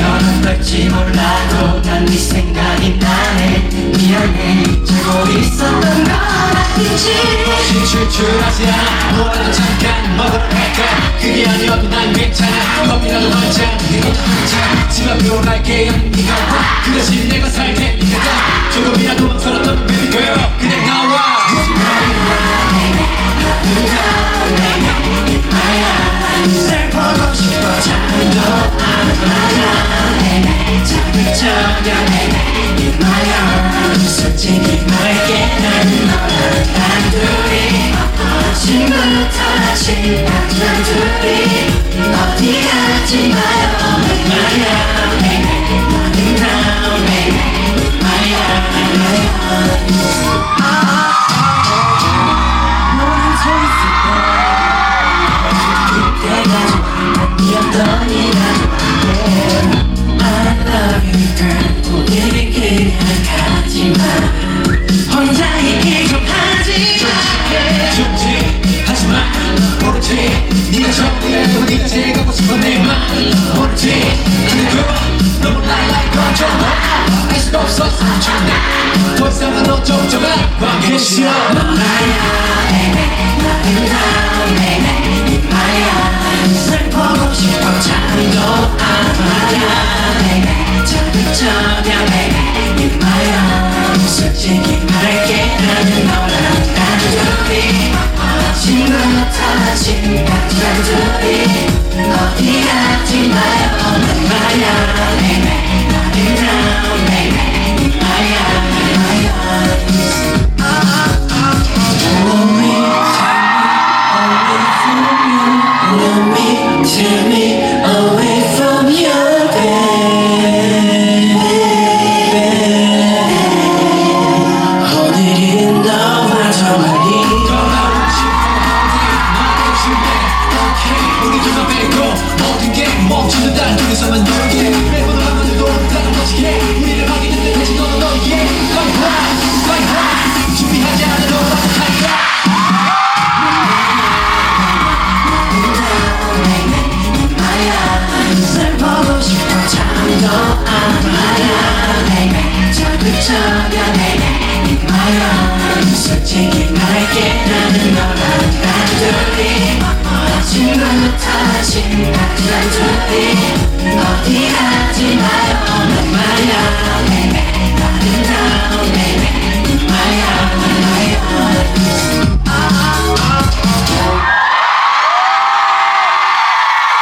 너는 될지 몰라도 난 네 생각이 나네 미안해. 잊고 있었던 건 아니지 출출하지 않아 뭐라도 잠깐 먹으러 갈까 그게 아니어도 난 괜찮아 커피라도 한잔 내 것도 한잔 집 앞으로 갈게 연기가 와 그것이 내가 살게 보고 싶어 잠도 안 와요 잠을 저녁에 이 마야 솔직히 말게 나는 너랑 단둘이 아침부터 아침까지 단둘이 어디 가지 마요 마야 더 이상은 어쩌고저쩌고 관계 싫어 날 저녁에 이마야 솔직히 말할게 나는 너랑 단둘이 아침부터 아침까지 단둘이 어디 가지 마요 이마야 나는 다음에 이마야 Let me, take me away 솔직히 말할게. 나는 너랑 단둘이 아침부터 아침까지 단둘이 어디 가지 마